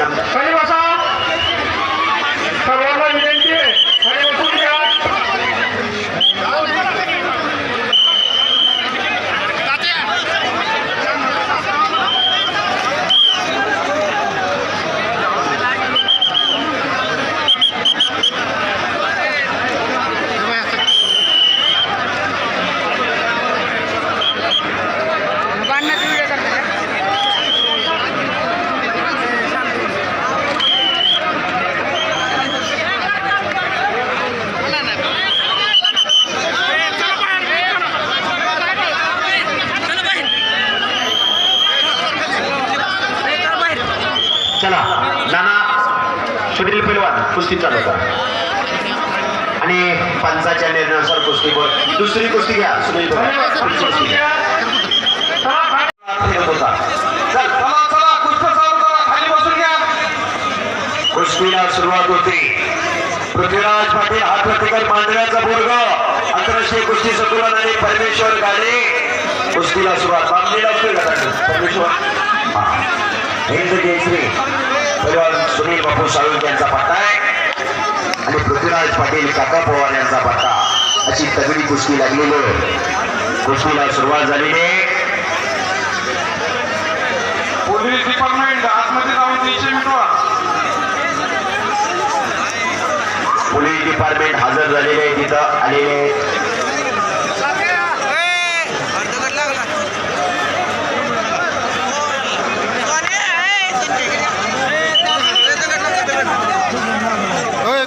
Thank you. कुस्ती चालू करा. आणि पंचाच्या निर्णयानुसार कुस्ती बोल. दुसरी कुस्ती घ्या सुनील कुस्तीला सुरुवात होती. पृथ्वीराज पाटील हा प्रतिकार मांडण्याचा बोर्ग. आंतरराष्ट्रीय कुस्ती संकुलन आणि परमेश्वर गाडे. कुस्तीला सुरुवात. मांडलेला परमेश्वर. हिंद केसरी सुनील बापू साळुंके यांचा पट्टा आहे. आणि पृथ्वीराज पाटील काका पवार यांचा पट्टा अशी तगडी कुस्ती लागलेली आहे. कुस्तीला सुरुवात झालेली आहे. पोलीस डिपार्टमेंट आतमध्ये जाऊन तीनशे मिटवा पोलीस डिपार्टमेंट हजर झालेले आहे तिथं आलेले ওই